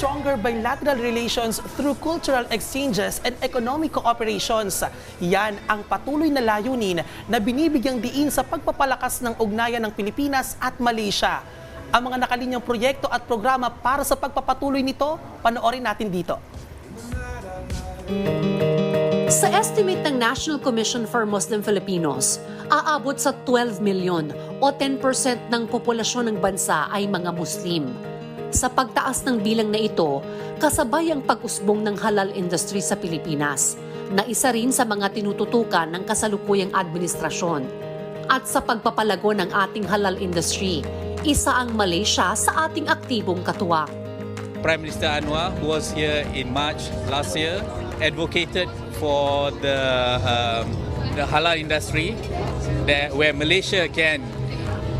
stronger bilateral relations through cultural exchanges and economic cooperations. Yan ang patuloy na layunin na binibigyang diin sa pagpapalakas ng ugnayan ng Pilipinas at Malaysia. Ang mga nakalinyang proyekto at programa para sa pagpapatuloy nito, panoorin natin dito. Sa estimate ng National Commission for Muslim Filipinos, aabot sa 12 milyon o 10% ng populasyon ng bansa ay mga Muslim. Sa pagtaas ng bilang na ito, kasabay ang pag-usbong ng halal industry sa Pilipinas, na isa rin sa mga tinututukan ng kasalukuyang administrasyon. At sa pagpapalago ng ating halal industry, isa ang Malaysia sa ating aktibong katuwang. Prime Minister Anwar, who was here in March last year, advocated for the um, the halal industry, that where Malaysia can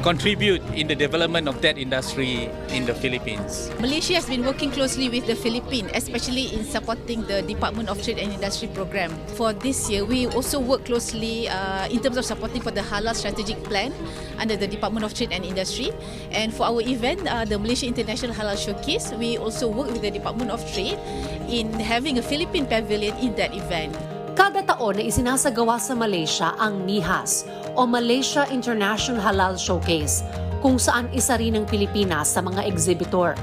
contribute in the development of that industry in the Philippines. Malaysia has been working closely with the Philippines, especially in supporting the Department of Trade and Industry program. For this year, we also work closely uh, in terms of supporting for the Halal Strategic Plan under the Department of Trade and Industry. And for our event, uh, the Malaysia International Halal Showcase, we also work with the Department of Trade in having a Philippine pavilion in that event. Kada taon na isinasagawa sa Malaysia ang MIHAS o Malaysia International Halal Showcase kung saan isa rin ang Pilipinas sa mga exhibitor.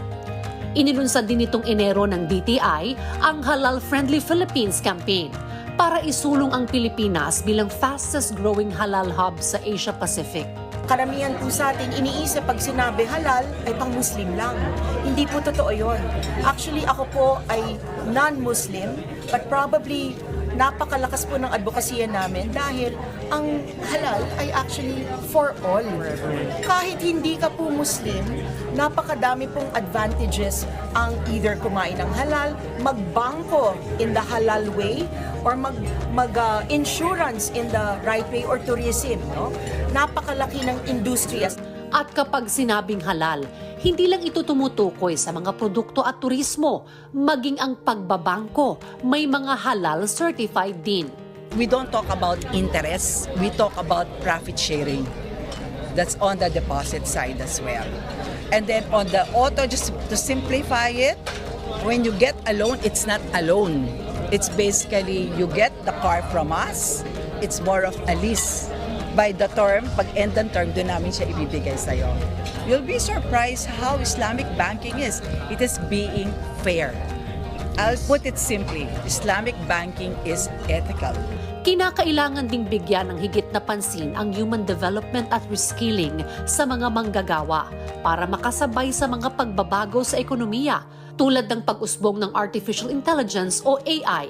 Inilunsad din itong Enero ng DTI ang Halal Friendly Philippines campaign para isulong ang Pilipinas bilang fastest growing halal hub sa Asia Pacific. karamihan po sa atin iniisip pag sinabi halal ay pang Muslim lang. Hindi po totoo yon. Actually, ako po ay non-Muslim but probably napakalakas po ng advokasya namin dahil ang halal ay actually for all. Kahit hindi ka po Muslim, napakadami pong advantages ang either kumain ng halal, magbangko in the halal way, or mag, mag uh, insurance in the right way or tourism. No? Napakalaki ng industriya. At kapag sinabing halal, hindi lang ito tumutukoy sa mga produkto at turismo, maging ang pagbabangko may mga halal certified din. we don't talk about interest, we talk about profit sharing. That's on the deposit side as well. And then on the auto, just to simplify it, when you get a loan, it's not a loan. It's basically you get the car from us, it's more of a lease. By the term, pag end ng term, doon namin siya ibibigay sa'yo. You'll be surprised how Islamic banking is. It is being fair. I'll put it simply, Islamic banking is ethical. Kinakailangan ding bigyan ng higit na pansin ang human development at reskilling sa mga manggagawa para makasabay sa mga pagbabago sa ekonomiya tulad ng pag-usbong ng artificial intelligence o AI.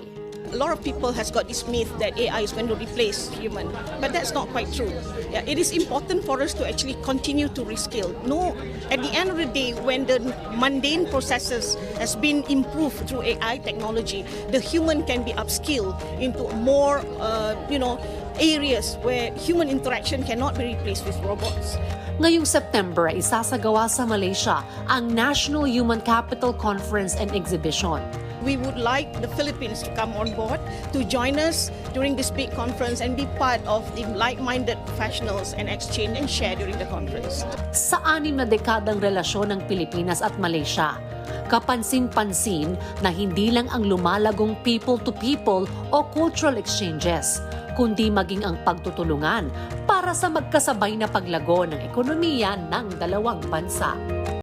A lot of people has got this myth that AI is going to replace human, but that's not quite true. Yeah, it is important for us to actually continue to reskill. No, at the end of the day, when the mundane processes has been improved through AI technology, the human can be upskilled into more, uh, you know, areas where human interaction cannot be replaced with robots. Ngayong September ay isasagawa sa Malaysia ang National Human Capital Conference and Exhibition. We would like the Philippines to come on board to join us during this big conference and be part of the like-minded professionals and exchange and share during the conference. Sa anim na dekadang relasyon ng Pilipinas at Malaysia, kapansin-pansin na hindi lang ang lumalagong people-to-people o cultural exchanges, kundi maging ang pagtutulungan para sa magkasabay na paglago ng ekonomiya ng dalawang bansa.